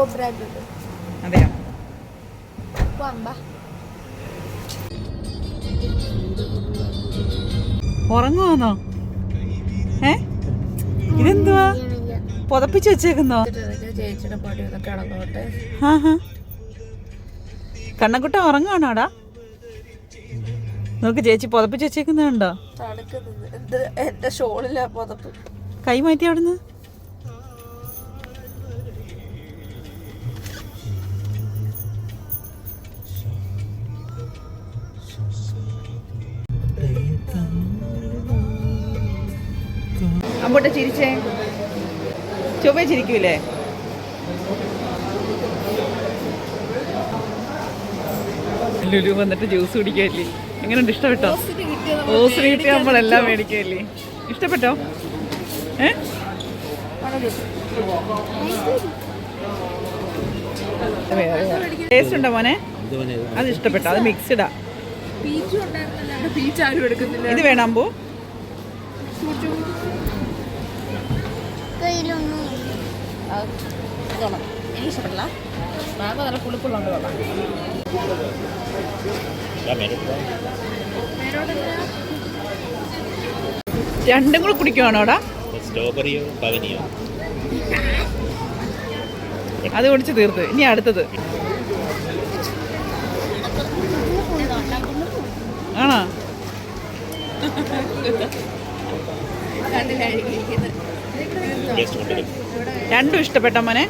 ഉണ്ട് അതെയോ? ഉറങ്ങുവാന്നോ? ഏ? ഇതെന്തുവാ? പുതപ്പിച്ച് വെച്ചേക്കുന്നോ? കണ്ണക്കുട്ട ഉറങ്ങുവാണോടാ? നോക്ക് ചേച്ചി പുതപ്പിച്ച് വെച്ചേക്കുന്നുണ്ടോ എന്റെ ഷോളിലാ പുതപ്പ്. കൈ മാറ്റി അവിടുന്ന്. അമ്പോട്ടെ ചിരിച്ചേ. ചൊവ്വ ചിരിക്കൂലേ? ലുലു വന്നിട്ട് ജ്യൂസ് കുടിക്കല്ലേ എങ്ങനെയുണ്ട് ഇഷ്ടപ്പെട്ടോ? ഓസ് കിട്ടിയ? നമ്മളെല്ലാം മേടിക്കല്ലേ ഇഷ്ടപ്പെട്ടോ? ഏ? ടേസ്റ്റ് ഉണ്ടോ മോനെ? അത് ഇഷ്ടപ്പെട്ടോ? അത് മിക്സ്ഡാ ഇത് വേണം അമ്പു? എനിക്ക് ഇഷ്ടപ്പെട്ടില്ല. മാങ്ങ നല്ല പുളിപ്പുള്ളുണ്ട് കൊള്ളാം രണ്ടും കൂടെ കുടിക്കുവാണോടാ സ്ട്രോബെറിയോ പവനിയോ അത് കുടിച്ച് തീർത്ത്. ഇനി അടുത്തത്. ആണോ? ടേസ്റ്റ് കൊണ്ടുവരും രണ്ടും ഇഷ്ടപ്പെട്ട മോനെ?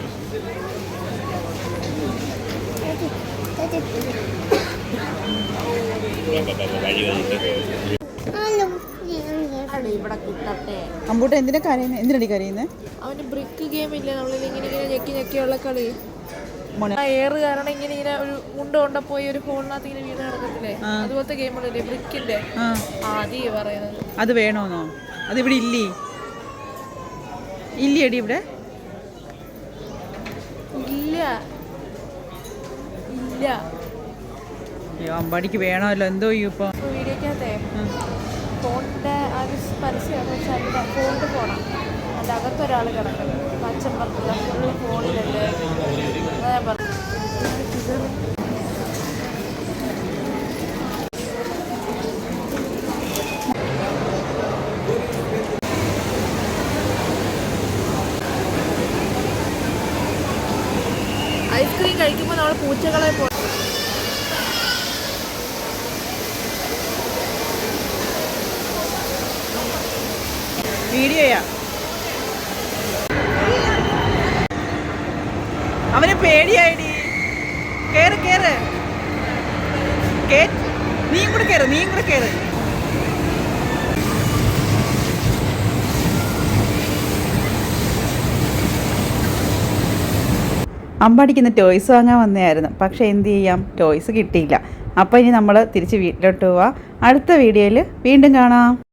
അമ്പൂട്ട എന്തിനാ കരയുന്നത് എന്തിനടി കരയുന്നത് അവന് ബ്രിക്ക് ഗെയിം ഇല്ല. നമ്മളിൽ ഇങ്ങനെ ഇങ്ങനെ ഞെക്കി ഞെക്കിയുള്ള കളി. ഏറ് എയർ കാരണം ഇങ്ങനെ ഇങ്ങനെ ഒരു മുണ്ട കൊണ്ട പോയി ഒരു ഫോണിനകത്ത് ഇങ്ങനെ വീണ് നടക്കത്തില്ലേ അതുപോലത്തെ ഗെയിമുകളില്ലേ ബ്രിക്കിന്റെ ആ. ആദ്യം പറയുന്നത്. അത് വേണോന്നോ? അത് ഇവിടെ ഇല്ലേ? ഇല്ലേടി ഇവിടെ? ഇല്ല. ഇല്ല. അയ്യോ അമ്പാടിക്ക് വേണമല്ലോ. എന്തോ ചെയ്യും ഇപ്പൊ? വീഡിയോക്കകത്തെ ഫോണിന്റെ പരസ്യമാണ് അതിന്റെ അതിന്റെ അകത്തൊരാൾ കിടക്കുന്നത് അച്ഛൻ പറഞ്ഞില്ല ഫുള്ള് ഫോണിലല്ലേ അതാ പറഞ്ഞു കഴിക്കുമ്പോൾ നമ്മൾ പൂച്ചകളെ പോ വീഡിയോയാ അവന് പേടിയായിടി. കേറ് കേറ്. നീയും കൂടെ കേറ് നീയും കൂടെ കേറ്. അമ്പാടിക്കുന്ന ടോയ്സ് വാങ്ങാൻ വന്നതായിരുന്നു. പക്ഷേ എന്ത് ചെയ്യാം? ടോയ്സ് കിട്ടിയില്ല. അപ്പോൾ ഇനി നമ്മൾ തിരിച്ച് വീട്ടിലോട്ട് പോവാം. അടുത്ത വീഡിയോയിൽ വീണ്ടും കാണാം.